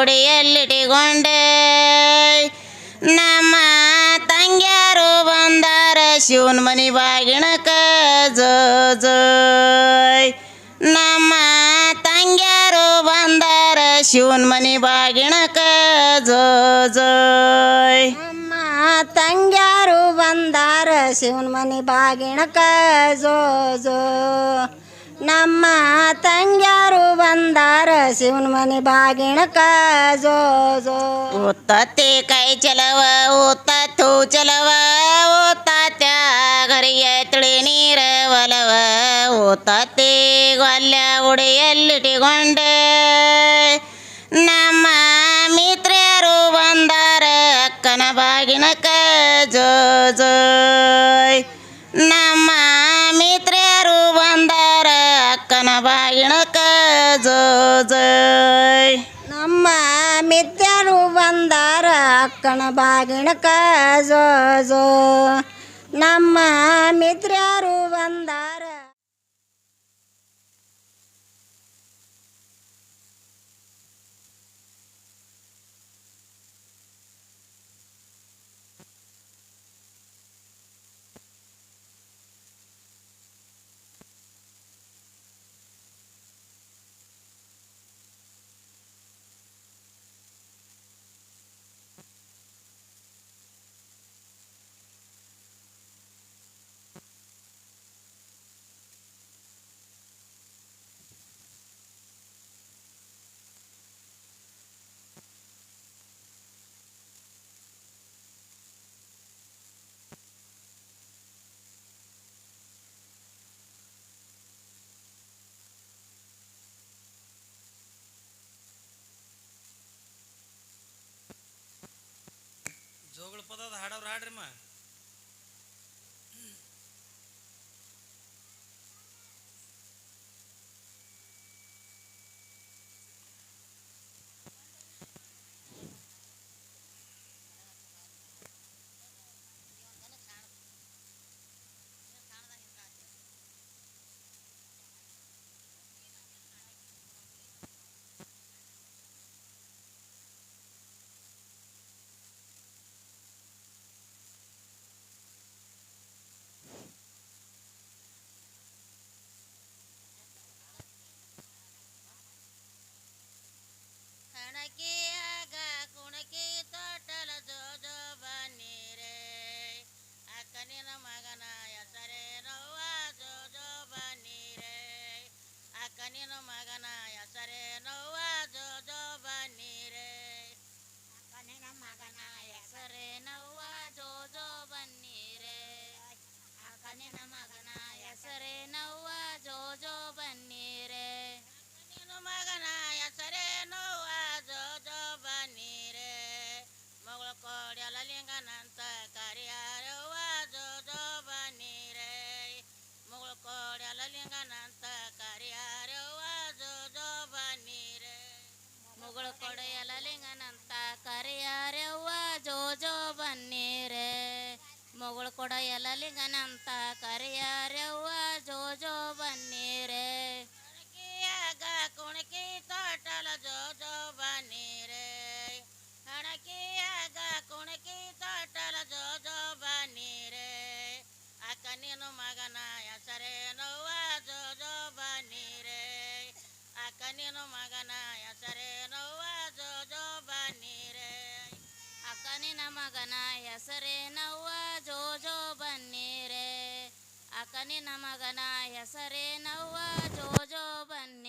ಉಡಿಯಲ್ಲಿಟಿಕೊಂಡೆ ನಮ್ಮ ತಂಗ್ಯಾರು ಬಂದಾರ ಶಿವನ ಮನಿ ಬಾಗಿಣಕ ಜೋ ನಮ್ಮ ತಂಗ್ಯಾರು ಬಂದಾರ ಶಿವನ ಮನಿ ಬಾಗಿಣಕ ಜೋ ನಮ್ಮ ತಂಗ್ಯಾರು ಬಂದಾರ ಶಿವನ ಮನಿ ಬಾಗಿಣಕ ಜೋ ಜೋ. ನಮ್ಮ ತಂಗ್ಯಾರು ಬಂದಾರ ಶಿವನ ಮನೆ ಬಾಗಿಣಕ ಜೋ ಜೋ. ಉತ್ತತ್ತಿ ಕೈ ಚಲವ, ಉತ್ತತ್ತು ಚಲವ, ಉತ್ತಾತ್ಯ ಗರಿಗೆ ತಿಳಿ ನೀರ ಒಲವ. ಉತ್ತತ್ತಿ ಗೊಲ್ಲ ಉಡಿಯಲ್ಲಿಟ್ಟಿಕೊಂಡೆ ನಮ್ಮ ಮಿತ್ರರು ಬಂದಾರ ಅಕ್ಕನ ಬಾಗಿನಕ ಜೋ ಜೋಯ್ ಅಕ್ಕನ ಬಾಗಿಣಕ ಜೋ ಜೋ ನಮ್ಮ ಮಿತ್ರರು ಬಂದಾರ ಪದದ ಹಾಡವ್ರು ಹಾಡ್ರಿಮ್ಮ ಮಗಳು ಕೊಡ ಮಗನ ಹೆಸರೇ ನೋವ ಜೋ ಜೋ ಬನ್ನಿರೆ. ಅಕ್ಕನಿನ ಮಗನ ಹೆಸರೇ ನೋವ ಜೋ ಜೋ ಬನ್ನೀರೆ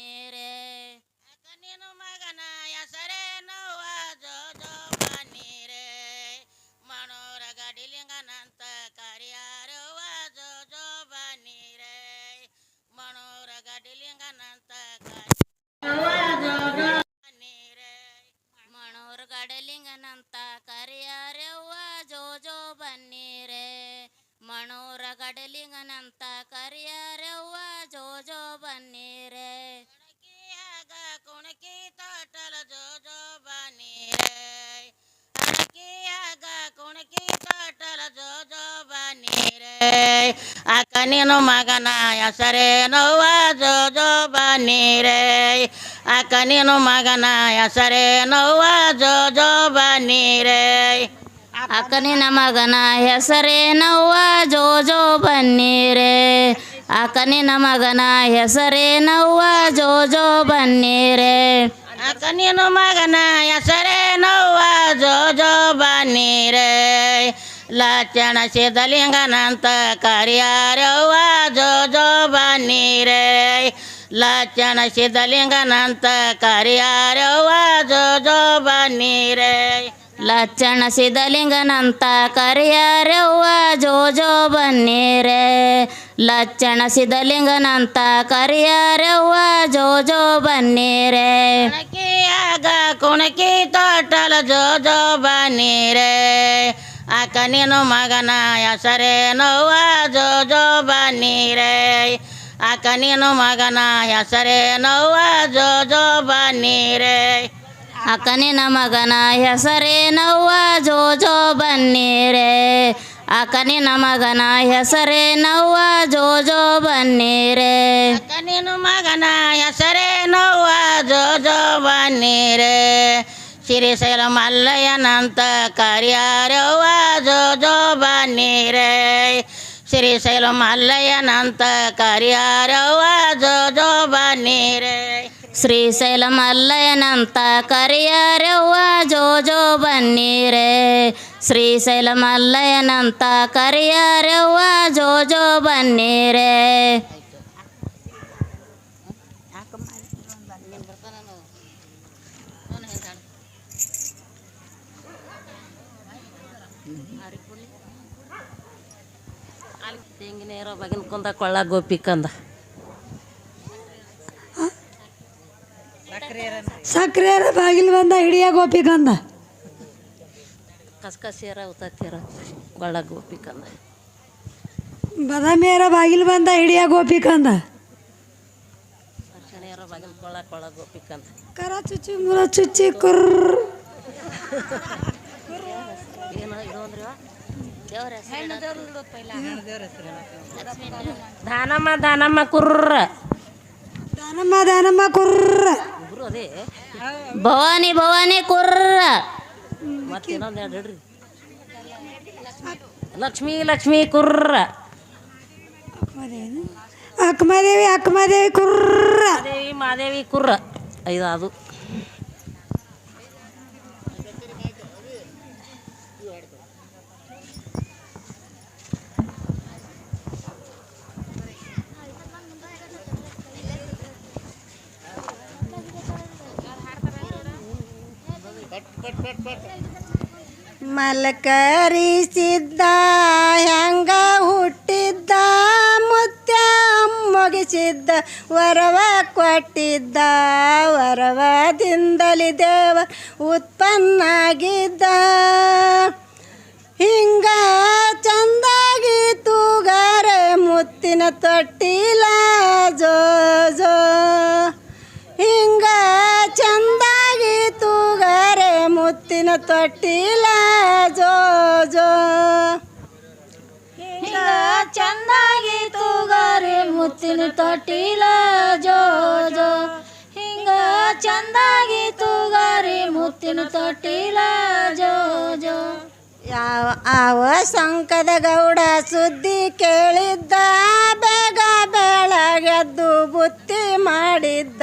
ಮಣೂರ ಗಡಲಿಂಗನಂತ ಕರಿಯಾರವ್ವ ಜೋ ಜೋ ಬನ್ನೀರೆ. ಕುಣಕಿಯಾಗ ಕುಣಕಿ ತೋಟಲ ಜೋ ಜೋ ಬನ್ನೀರೆ. ಅಣಕಿಯಾಗ ಕುಣಕಿ ತೋಟಲ ಜೋ ಜೋ ಬನ್ನೀರೆ. ಅಕ್ಕನಿನ ನೀನು ಮಗನ ಹೆಸರೇನವ್ವ ನೋವ ಜೋ ಜೋ ಬನ್ನೀರೆ ಅಕ್ಕನಿನ ಮಗನ ಹೆಸರೇನವ್ವ ಜೋ ಜೋ ಬನ್ನೀರೇ. ಅಕ್ಕನಿನ ಮಗನ ಹೆಸರೇನವ್ವ ಜೋ ಜೋ ಬನ್ನೀರೆ. ಅಕ್ಕನಿನ ಮಗನ ಹೆಸರೇನವ್ವ ಜೋ ಜೋ ಬನ್ನೀರೆ. ನಮಗನ ಮಗನ ಹೆಸರೇ ನೋವ ಜೋ ಜೋ ಬನ್ನೀರೇ. ಲಕ್ಷಣ ಸಿದ್ಧಲಿಂಗನಂತ ಕರಿಯಾರವ್ವ ಜೋ ಜೋ ಬನ್ನೀರೇ. ಲಕ್ಷಣ ಸಿದ್ಧಲಿಂಗನಂತ ಕರಿಯಾರವ್ವ ಜೋ ಜೋ ಬನ್ನೀರೇ. ಲಚ್ಚಣ ಸಿದ್ಧಲಿಂಗನಂತ ಕರಿಯಾರವ್ವ ಜೋ ಜೋ ಬನ್ನೀರೆ. ಲಚ್ಚಣ ಸಿದ್ಧಲಿಂಗನಂತ ಕರಿಯಾರವ್ವ ಜೋ ಜೋ ಬನ್ನೀರೆ. ಕುಣಕಿಯಾಗ ಕುಣಕಿ ತೋಟಲ ಜೋ ಜೋ ಬನ್ನೀರೆ. ಅಕ್ಕ ನೀನು ಮಗನ ಹೆಸರೇ ನೋವ ಜೋ ಜೋ ಬನ್ನೀರೆ. ಅಕ್ಕ ನೀನು ಮಗನ ಹೆಸರೇ ನೋವ ಜೋ ಜೋ ಬನ್ನೀರೇ. ಅಕ್ಕನಿನ ಮಗನ ಹೆಸರೇನವ್ವ ಜೋ ಜೋ ಬನ್ನೀರೆ. ಅಕ್ಕನಿನ ಮಗನ ಹೆಸರೇನವ್ವ ಜೋ ಜೋ ಬನ್ನೀರೆ. ಅಕ್ಕ ನೀನು ಮಗನ ಹೆಸರೇ ನೋವ ಜೋ ಜೋ ಬನ್ನೀರೇ. ಸಿರಿಶೈಲ ಮಲ್ಲಯ್ಯನಂತ ಕರಿಯಾರವ್ವ ಜೋ ಜೋ ಬನ್ನೀರೇ. ಸಿರಿಶೈಲ ಮಲ್ಲಯ್ಯನಂತ ಕರಿಯಾರವ್ವ ಜೋ ಜೋ ಬನ್ನೀರೇ. ಶ್ರೀಶೈಲ ಮಲ್ಲಯ್ಯನಂತ ಕರಿಯಾರವ್ವ ಜೋ ಜೋ ಬನ್ನೀರೆ. ಶ್ರೀಶೈಲ ಮಲ್ಲಯ್ಯನಂತ ಕರಿಯಾರವ್ವ ಜೋ ಜೋ ಬನ್ನೀರೆ. ತೆಂಗಿನ ಇರೋ ಬಗಿನ ಕುಂದ ಕೊಳ್ಳ ಗೋಪಿ ಕಂದ. ಸಕ್ರಿಯರ ಬಾಗಿಲು ಬಂದ ಹಿಡಿಯ ಗೋಪಿಕಂದ ಕಸ್ಕಸಿಯರ ಉತ್ತೀರ ಗೊಳ್ಳ ಗೋಪಿಕಂದ ಬದಾಮಿಯರ ಬಾಗಿಲು ಬಂದ ಹಿಡಿಯ ಗೋಪಿಕಂದ ಕರ ಚುಚ್ಚಿ ಮುರ ಚುಚ್ಚಿ ಅಂದ್ರಿ ದಾನಮ್ಮ ದಾನಮ್ಮ ಕುರ್ರ. ದಾನಮ್ಮ ದಾನಮ್ಮ ಕುರ್ರ. ಅದೇ ಭವಾನಿ ಭವಾನಿ ಕುರ್ರ. ಮತ್ತೆ ಇನ್ನೊಂದು ಎರಡು ಹಿಡ್ರಿ ಲಕ್ಷ್ಮೀ ಲಕ್ಷ್ಮೀ ಕುರ್ರ. ಅಕ್ಕಮದೇವಿ ಅಕ್ಕಮದೇವಿ ಕುರ್ರ. ಮಾದೇವಿ ಮಾದೇವಿ ಕುರ್ರ. ಐದು ಅದು ಮಲಕರಿಸಿದ್ದ ಹೆಂಗ ಹುಟ್ಟಿದ್ದ, ಮುತ್ಯ ಮುಗಿಸಿದ್ದ, ವರವ ಕೊಟ್ಟಿದ್ದ, ವರವದಿಂದಲಿ ದೇವ ಉತ್ಪನ್ನಾಗಿದ್ದ. ಹಿಂಗ ಚಂದಾಗಿ ತೂಗಾರೆ ಮುತ್ತಿನ ತೊಟ್ಟಿಲ, ಜೋ ಜೋ. ತೊಟ್ಟಿಲ ಜೋ ಜೋ. ಹಿಂಗ ಚಂದಾಗಿ ತೂಗಾರೆ ಮುತ್ತಿನ ತೊಟ್ಟಿಲ ಜೋ ಜೋ. ಹಿಂಗ ಚಂದಾಗಿ ತೂಗಾರೆ ಮುತ್ತಿನ ತೊಟ್ಟಿಲ ಜೋ ಜೋ. ಯಾವ ಆವ ಸಂಕದ ಗೌಡ ಸುದ್ದಿ ಕೇಳಿದ್ದ, ಬೇಗ ಬೆಳಗೆದ್ದು ಬುತ್ತಿ ಮಾಡಿದ್ದ.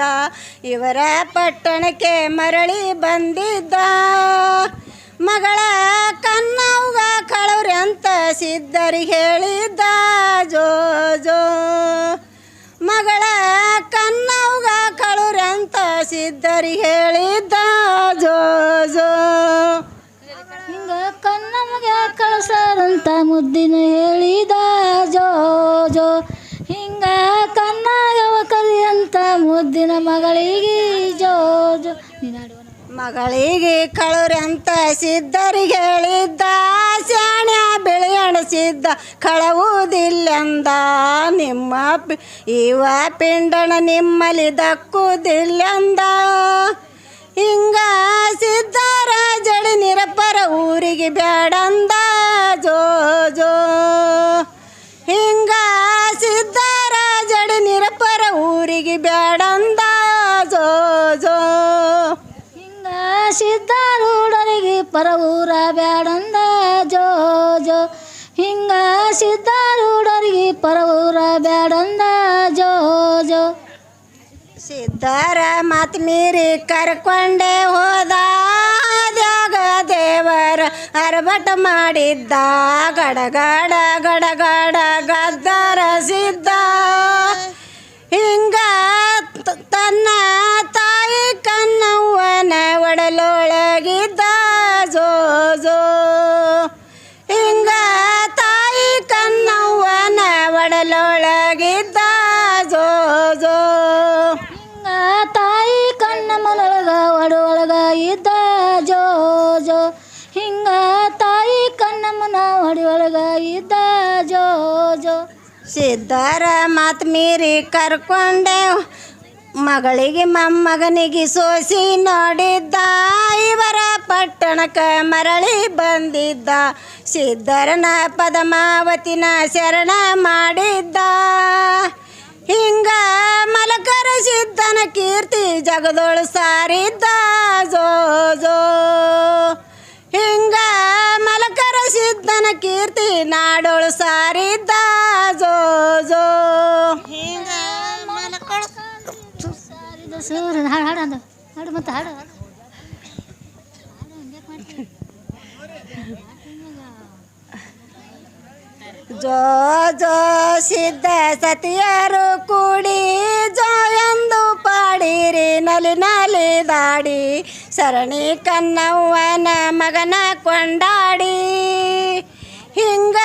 ಇವರ ಪಟ್ಟಣಕ್ಕೆ ಮರಳಿ ಬಂದಿದ್ದ ಮಗಳ ಕನ್ನವ್ಗ ಕಳವ್ರಿ ಅಂತ ಸಿದ್ಧರಿಗೆ ಹೇಳಿದ್ದ. ಜೋ ಜೋ. ಮಗಳ ಕನ್ನವ್ಗ ಕಳವ್ರಿ ಅಂತ ಸಿದ್ಧರಿಗೆ ಹೇಳಿದ್ದ. ಜೋ ಜೋ. ಹಿಂಗ ಕನ್ನಮಗೆ ಕಳಸಾರಂತ ಮುದ್ದಿನ ಹೇಳಿದ ಮಗಳಿಗೆ ಜೋ ಜೋ ಮಗಳಿಗೆ ಕಳವ್ರಿ ಅಂತ ಸಿದ್ಧರಿಗೆ ಹೇಳಿದ್ದ, ಶಾಣ್ಯ ಬೆಳೆ ಅಣಸಿದ್ದ, ಕಳವುದಿಲ್ಲಂದ ನಿಮ್ಮ ಇವ ಪಿಂಡಣ ನಿಮ್ಮಲ್ಲಿ ದಕ್ಕುದಿಲ್ಲಂದ. ಹಿಂಗ ಸಿದ್ಧರ ಜಡಿ ನಿರಪರ ಊರಿಗೆ ಬ್ಯಾಡಂದ ಜೋ ಜೋ ಹಿಂಗ ಸಿದ್ಧರ ಜಡಿ ನಿರಪರ ಊರಿಗೆ ಬ್ಯಾಡಂದ ಜೋ ಸಿದ್ಧಾರೂಢರಿಗೆ ಪರವೂರ ಬ್ಯಾಡಂದ ಜೋ ಜೋ ಹಿಂಗ ಸಿದ್ಧಾರೂಢರಿಗೆ ಪರವೂರ ಬ್ಯಾಡಂದ ಜೋ ಜೋ ಸಿದ್ಧರ ಮಾತ್ ಮೀರಿ ಕರ್ಕೊಂಡೆ ಹೋದ ದೇವರ ಅರಬಟ ಮಾಡಿದ್ದ. ಗಡಗಡ ಗಡಗಡ ಗದ್ದಾರ ಸಿದ್ಧ ಸಿದ್ಧರ ಮಾತು ಮೀರಿ ಕರ್ಕೊಂಡೆ ಮಗಳಿಗೆ ಮೊಮ್ಮಗನಿಗೆ ಸೋಸಿ ನೋಡಿದ್ದ. ಇವರ ಪಟ್ಟಣಕ್ಕೆ ಮರಳಿ ಬಂದಿದ್ದ. ಸಿದ್ಧರನ ಪದಮಾವತಿನ ಶರಣ ಮಾಡಿದ್ದ. ಹಿಂಗ ಮಲಕರ ಸಿದ್ಧನ ಕೀರ್ತಿ ಜಗದೊಳು ಸಾರಿದ್ದ. ಜೋ ಜೋ. ಹಿಂಗ ಮಲಕರ ಸಿದ್ಧನ ಕೀರ್ತಿ ನಾಡೋಳು ಸಾರಿದ್ದ ಜೋ ಜೋ. ಹಿಂಗ ಸಾರಿದ ಸೂರ್ಯ ಹಾಡು ಹಾಡು ಅಂದ. ಹಾಡು ಮತ್ತೆ ಹಾಡು. ಜೋ ಜೋ ಸಿದ್ಧ ಸತಿಯರು ಕೂಡಿ ಜೋ ಎಂದು ಪಾಡಿರಿ ನಲಿ ನಲಿ ದಾಡಿ. ಸರಣಿ ಕನ್ನವ್ವನ ಮಗನ ಕೊಂಡಾಡಿ. ಹಿಂಗ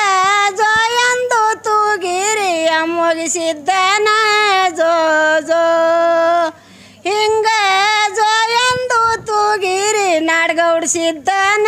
ಜೋ ಎಂದು ತೂಗಿರಿ ಮುಗಿಸಿದ್ದನ ಜೋ ಜೋ. ಹಿಂಗ ಜೋ ಎಂದು ತೂಗಿರಿ ನಾಡ್ಗೌಡಿಸಿದ್ದನ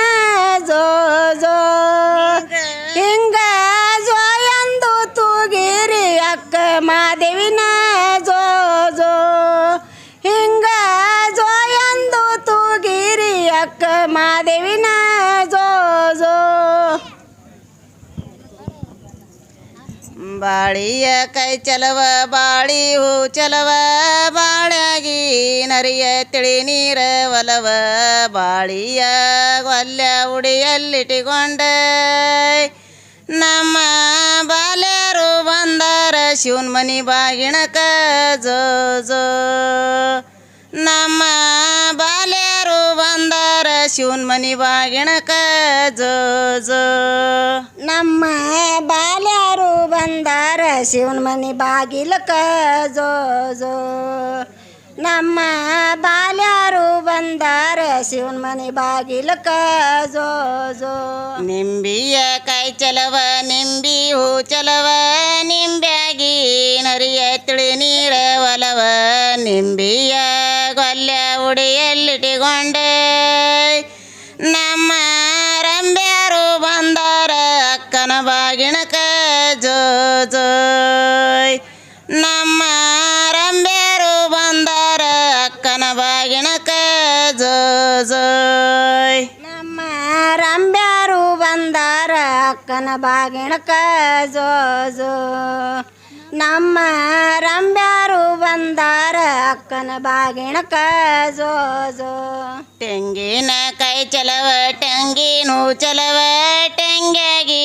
ಬಾಳಿಯ ಕೈ ಚಲವ, ಬಾಳಿ ಹೂ ಚಲವ, ಬಾಳ್ಯಾಗಿ ನರಿಯ ತಿಳಿ ನೀರ ಒಲವ, ಬಾಳಿಯ ಒಲ್ಯ ಉಡಿಯಲ್ಲಿಟ್ಟಿಕೊಂಡೆ ನಮ್ಮ ಬಾಲ್ಯರು ಬಂದಾರ ಶಿವನ್ ಮನಿ ಬಾಗಿಣಕ ಜೋ ಜೋ. ನಮ್ಮ ಬಾಲ್ಯರು ಬಂದಾರ ಶಿವನ್ ಮನಿ ಬಾಗಿಣಕ ಜೋ ಜೋ. ನಮ್ಮ ಬಾಲ್ಯಾರು ಬಂದಾರ ಶಿವನ ಮನೆ ಬಾಗಿಲಕ ಜೋ ಜೋ. ನಮ್ಮ ಬಾಲ್ಯಾರು ಬಂದಾರ ಶಿವನ ಮನೆ ಬಾಗಿಲಕ ಜೋ ಜೋ. ನಿಂಬಿಯ ಕೈ ಚಲವ, ನಿಂಬಿ ಹೂ ಚಲವ, ನಿಂಬ್ಯಾಗಿ ನರಿಯ ತಿಳಿ ನೀರ ಒಲವ. ನಿಂಬಿಯ ಗೊಲ್ಯ ಉಡಿಯಲ್ಲಿಟ್ಟಿಕೊಂಡೆ ಅಕ್ಕನ ಜೋ ಜೋ ಜೋಯ್ ನಮ್ಮ ರಂಬ್ಯಾರು ಬಂದಾರ ಅಕ್ಕನ ಬಾಗಿಣಕ ಜೋ ಜೋ ನಮ್ಮ ರಂಬ್ಯಾರು ಬಂದಾರ ಅಕ್ಕನ ಬಾಗಿಣಕ ಜೋ ಜೋ ತೆಂಗಿನ ಕೈ ಚಲವ ಟಂಗಿನೂ ಚಲವ ಟೆಂಗ್ಯಾಗಿ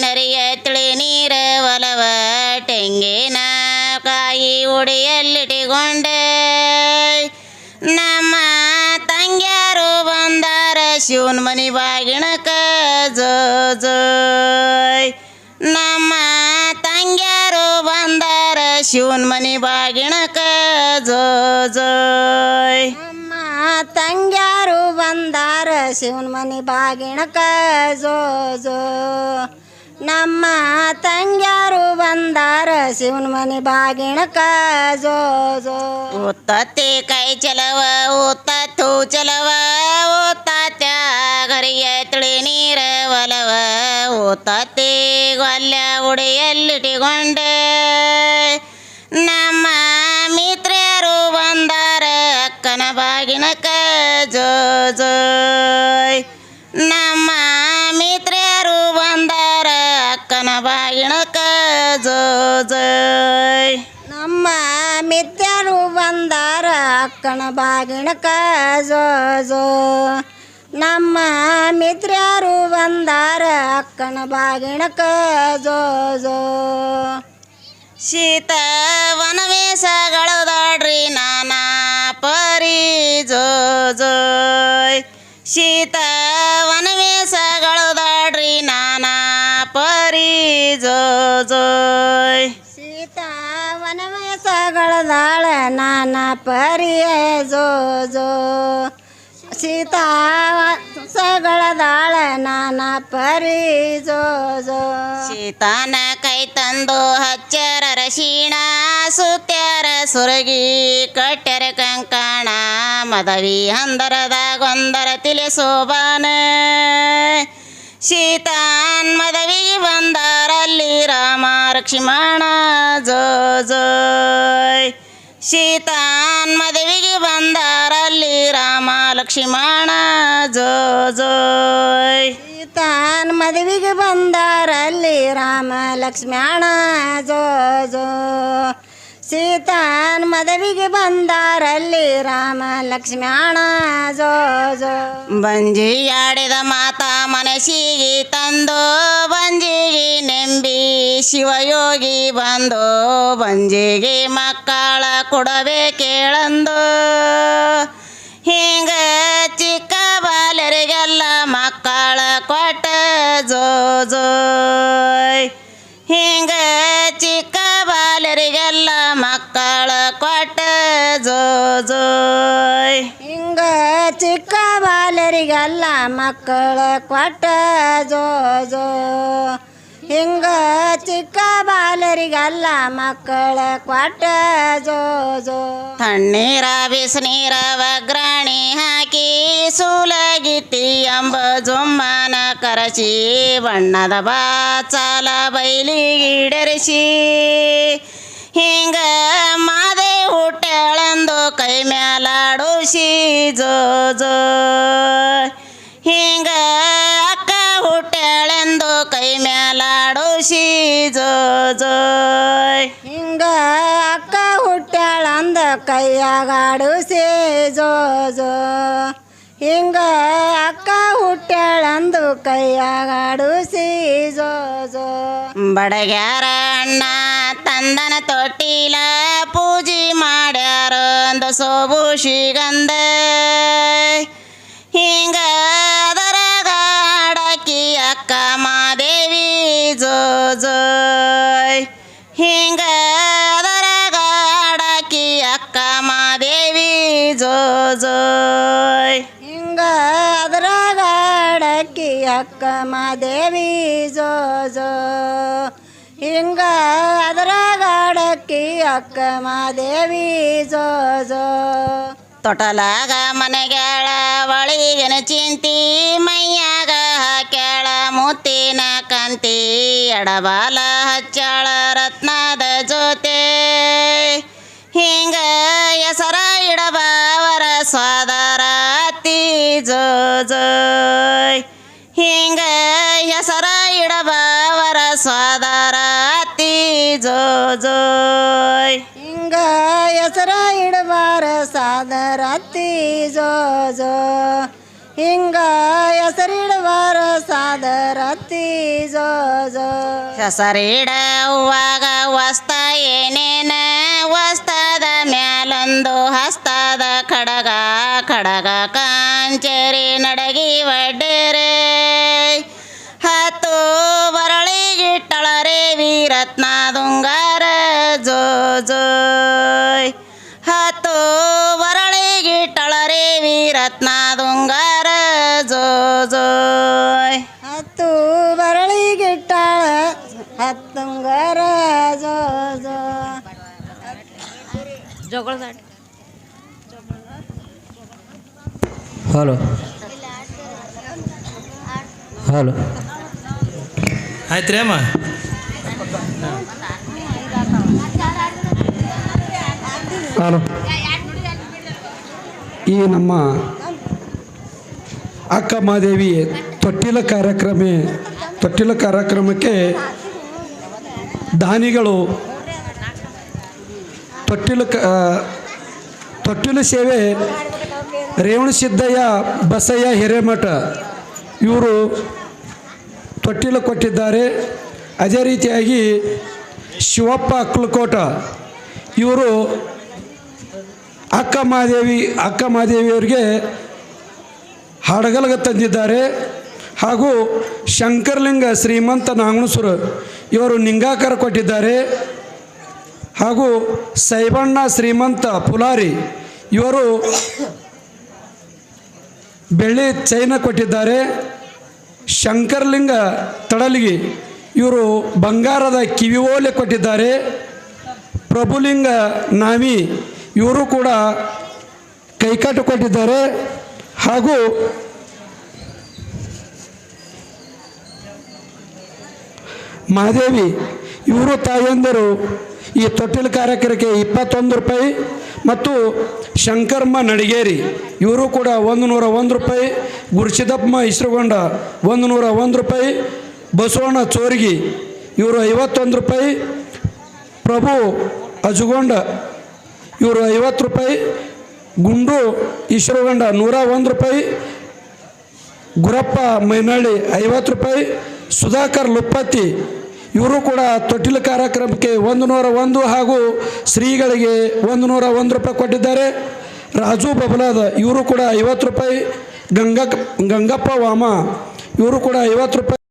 ನರಿಯ ತಿಳಿ ನೀರ ಒಲವ ಟೆಂಗಿನ ಕಾಯಿ ಉಡಿಯಲ್ಲಿಟ್ಟಿಕೊಂಡೆ ಶಿವನ ಮನಿ ಬಾಗಿಣಕ ಜೋ. ಜೋಯ್ ನಮ್ಮ ತಂಗ್ಯಾರು ಬಂದಾರ ಶಿವನ ಮನಿ ಬಾಗಿಣಕ ಜೋ. ಜೋಯ್ ನಮ್ಮ ತಂಗ್ಯಾರು ಬಂದಾರ ಶಿವನ ಮನಿ ಬಾಗಿಣಕ ಜೋ ಜೋ. ನಮ್ಮ ತಂಗ್ಯಾರು ಬಂದಾರ ಶಿವನ ಮನೆ ಬಾಗಿಣಕ ಜೋ ಜೋ. ಉತ್ತತ್ತಿ ಕೈ ಚಲವ ಉತ್ತತ್ತು ಚಲವ ಉತ್ತಾತ್ಯ ಉತ್ತತ್ತಿ ಗೊಲ್ಲ ಉಡಿಯಲ್ಲಿಟ್ಟಿಕೊಂಡೆ ನಮ್ಮ ಮಿತ್ರರು ಬಂದಾರ ಅಕ್ಕನ ಬಾಗಿನಕ ಜೋ ಜೋಯ್ ನಮ್ಮ ಮಿತ್ರರು ಬಂದಾರ ಅಕ್ಕನ ಬಾಗಿಣಕ ಜೋ ಜೋಯ್ ನಮ್ಮ ಮಿತ್ರರು ಬಂದಾರ ಅಕ್ಕನ ಬಾಗಿಣಕ ಜೋ ಜೋ ನಮ್ಮ ಮಿತ್ರರು ಬಂದಾರ ಅಕ್ಕನ ಬಾಗಿಣಕ ಜೋ ಜೋ ಶೀತ ವನವೇಶಗಳು ದಾಡ್ರಿ ನಾನಾ ಪರಿ ಜೋ ಜೋಯ್ ಶೀತ ವನವೇಶಗಳು ದಾಡ್ರಿ ನಾನಾ ಪರಿ ಜೋ ಜೋಯ್ ಸೀತಾ ವನವಾಸಗಳದಾಳ ನಾನಾ ಪರಿ ಜೋ ಜೋ ಸೀತಾ ಸಗಳದಾಳ ನಾನ ಪರಿ ಜೋ ಶೀತಾನ ಕೈ ತಂದು ಹಚ್ಚರ ರಶೀಣ, ಸುತ್ಯಾರ ಸುರಗಿ, ಕಟ್ಟರ ಕಂಕಣ, ಮದವಿ ಹಂದರದಾಗೊಂದರ ತಿಳಿ ತಿಳಿಸೋಬಾನ. ಸೀತಾನ್ ಮದವಿ ಬಂದರಲ್ಲಿ ರಾಮ ಲಕ್ಷ್ಮಣ ಜೋ ಜೋ ಸೀತಾನ್ ಮದವಿಗೆ ಬಂದಾರಲ್ಲಿ ರಾಮ ಲಕ್ಷ್ಮಣ ಜೋ. ಜೋಯ್ ತಾನ್ ಮದುವೆಗೆ ಬಂದಾರಲ್ಲಿ ರಾಮ ಲಕ್ಷ್ಮಣ ಜೋ ಜೋ. ಸೀತಾನ್ ಮದುವಿಗೆ ಬಂದಾರಲ್ಲಿ ರಾಮ ಲಕ್ಷ್ಮಣ ಜೋ ಜೋ. ಬಂಜಿ ಆಡಿದ ಮಾತಾ ಮನಸ್ಸಿಗೆ ತಂದು ಬಂಜಿಗೆ ನೆಂಬಿ ಶಿವಯೋಗಿ ಬಂದು ಬಂಜಿಗೆ ಮಕ್ಕಳ ಕೊಡಬೇ ಕೇಳಂದು. ಹಿಂಗ ಚಿಕ್ಕ ಬಾಲರಿಗೆಲ್ಲ ಮಕ್ಕಳ ಕೊಟ್ಟ ಜೋ ಜೋಯ್ ಹಿಂಗ ಚಿಕ್ಕ ಬಾಲರಿಗೆಲ್ಲ ಮಕ್ಕಳ ಕೊಟ್ಟ ಜೋ ಜೋಯ್ ಹಿಂಗ ಚಿಕ್ಕ ಬಾಲರಿಗೆಲ್ಲ ಮಕ್ಕಳ ಕೊಟ್ಟ ಜೋ ಜೋ ಹಿಂಗ ಚಿಕ್ಕ ಬಾಲರಿಗೆಲ್ಲ ಮಕ್ಕಳ ಕೊಟ್ಟ ಜೋ ಜೋ ತಣ್ಣೀರ ಬಿಸಿನೀರ ಒಗ್ರಾಣಿ ಹಾಕಿ ಸೂಲಗಿತ್ತಿ ಎಂಬ ಜುಮ್ಮನ ಕರಸಿ ಬಣ್ಣದ ಬಾಚಾಲ ಬೈಲಿಗಿಡರಿಸಿ ಹಿಂಗ ಮಾದೆ ಹುಟ್ಟೆಳೆಂದು ಕೈ ಮ್ಯಾಲಾಡೋಸಿ ಜೋ ಜೋ ಹಿಂಗ ಮ್ಯಾಲಾಡುಸಿ ಜೋ ಜೋಯ್ ಹಿಂಗ ಅಕ್ಕ ಹುಟ್ಟ್ಯಾಳಂದ ಕೈಯಾಗಾಡುಸಿ ಜೋ ಜೋ ಹಿಂಗ ಅಕ್ಕ ಹುಟ್ಟ್ಯಾಳಂದು ಕೈಯಾಗಾಡುಸಿ ಜೋ ಜೋ ಬಡಗ್ಯಾರ ಅಣ್ಣ ತಂದನ ತೊಟ್ಟಿಲ ಪೂಜೆ ಮಾಡ್ಯಾರ ಅಂದ ಸೋಬು ಶ್ರೀಗಂಧ ಅಕ್ಕ ಮಾದೇವಿ ಜೋ ಜೋ. ಹಿಂಗ ಅದರ ಗಾಡಕ್ಕಿ ಅಕ್ಕ ಮಾದೇವಿ ಜೋ ಜೋ. ತೊಟಲಾಗ ಮನೆಗಳ ಒಳಗಿನ ಚಿಂತಿ, ಮೈಯಾಗ ಹಾಕ್ಯಾಳ, ಮುತ್ತಿನ ಕಂತಿ, ಎಡಬಾಲ ಹಚ್ಚಾಳ ರತ್ನದ ಜೊತೆ. ಹಿಂಗ ಹೆಸರ ಇಡಬಾವರ ಸ್ವಾದರ ಜೋ ಜೋ. ಜೋ ಜೋಯ್. ಹಿಂಗ ಹೆಸರ ಇಡಬಾರ ಸಾದರತ್ತಿ ಜೋ ಜೋ. ಹಿಂಗ ಹೆಸರಿಡಬಾರ ಸಾದರತ್ತಿ ಜೋ ಜೋ. ಹೆಸರಿಡ ಹೂವಾಗ ವಸ್ತ ಏನೇನ? ವಸ್ತದ ಮ್ಯಾಲೊಂದು ಹಸ್ತದ ಖಡಗ ಖಡಗ ಕಾಂಚೇರಿ ನಡಗಿ ಒಡ್ಡರೆ ಹಲೋ. ಹಲೋ. ಆಯ್ತು ರೀ ಅಮ್ಮ? ಹಲೋ. ಈ ನಮ್ಮ ಅಕ್ಕ ಮಾದೇವಿ ತೊಟ್ಟಿಲ ಕಾರ್ಯಕ್ರಮ ತೊಟ್ಟಿಲ ಕಾರ್ಯಕ್ರಮಕ್ಕೆ ದಾನಿಗಳು ತೊಟ್ಟಿಲ ತೊಟ್ಟಿಲು ಸೇವೆ ರೇವಣಸಿದ್ದಯ್ಯ ಬಸಯ್ಯ ಹಿರೇಮಠ, ಇವರು ತೊಟ್ಟಿಲು ಕೊಟ್ಟಿದ್ದಾರೆ. ಅದೇ ರೀತಿಯಾಗಿ ಶಿವಪ್ಪ ಅಕ್ಕಲಕೋಟ ಇವರು ಅಕ್ಕ ಮಹಾದೇವಿ ಅಕ್ಕ ಮಹಾದೇವಿಯವರಿಗೆ ಹಾಡಗಲಗ ತಂದಿದ್ದಾರೆ. ಹಾಗೂ ಶಂಕರಲಿಂಗ ಶ್ರೀಮಂತ ನಾಗಣಸೂರು ಇವರು ನಿಂಗಾಕಾರ ಕೊಟ್ಟಿದ್ದಾರೆ. ಹಾಗೂ ಸೈಬಣ್ಣ ಶ್ರೀಮಂತ ಪುಲಾರಿ ಇವರು ಬೆಳ್ಳಿ ಚೈನ ಕೊಟ್ಟಿದ್ದಾರೆ. ಶಂಕರ್ಲಿಂಗ ತಡಲಿಗಿ ಇವರು ಬಂಗಾರದ ಕಿವಿಓಲೆ ಕೊಟ್ಟಿದ್ದಾರೆ. ಪ್ರಭುಲಿಂಗ ನಾಮಿ ಇವರು ಕೂಡ ಕೈಕಟ್ಟು ಕೊಟ್ಟಿದ್ದಾರೆ. ಹಾಗೂ ಮಹಾದೇವಿ ಇವರು ತಾಯಂದರು ಈ ತೊಟ್ಟಿಲು ಕಾರ್ಯಕ್ರಮಕ್ಕೆ ಇಪ್ಪತ್ತೊಂದು ರೂಪಾಯಿ ಮತ್ತು ಶಂಕರ್ಮ ನಡಿಗೇರಿ, ಇವರು ಕೂಡ ಒಂದು ನೂರ ಒಂದು ರೂಪಾಯಿ ಗುರುಸಿದ್ದಪ್ಪ ಇಸ್ರುಗೊಂಡ ಒಂದು ನೂರ ಒಂದು ರೂಪಾಯಿ, ಬಸವಣ್ಣ ಚೋರ್ಗಿ ಇವರು ಐವತ್ತೊಂದು ರೂಪಾಯಿ, ಪ್ರಭು ಅಜುಗೊಂಡ ಇವರು ಐವತ್ತು ರೂಪಾಯಿ, ಗುಂಡು ಇಸ್ರುಗೊಂಡ ನೂರ ಒಂದು ರೂಪಾಯಿ, ಗುರಪ್ಪ ಮೈನಳ್ಳಿ ಐವತ್ತು ರೂಪಾಯಿ, ಸುಧಾಕರ್ ಲುಪ್ಪತ್ತಿ ಇವರು ಕೂಡ ತೊಟ್ಟಿಲು ಕಾರ್ಯಕ್ರಮಕ್ಕೆ ಒಂದು ನೂರ ಒಂದು ಹಾಗೂ ಶ್ರೀಗಳಿಗೆ ಒಂದು ನೂರ ಒಂದು ರೂಪಾಯಿ ಕೊಟ್ಟಿದ್ದಾರೆ. ರಾಜು ಬಬಲಾದ ಇವರು ಕೂಡ ಐವತ್ತು ರೂಪಾಯಿ. ಗಂಗ, ಗಂಗಪ್ಪ ವಾಮ, ಇವರು ಕೂಡ ಐವತ್ತು ರೂಪಾಯಿ.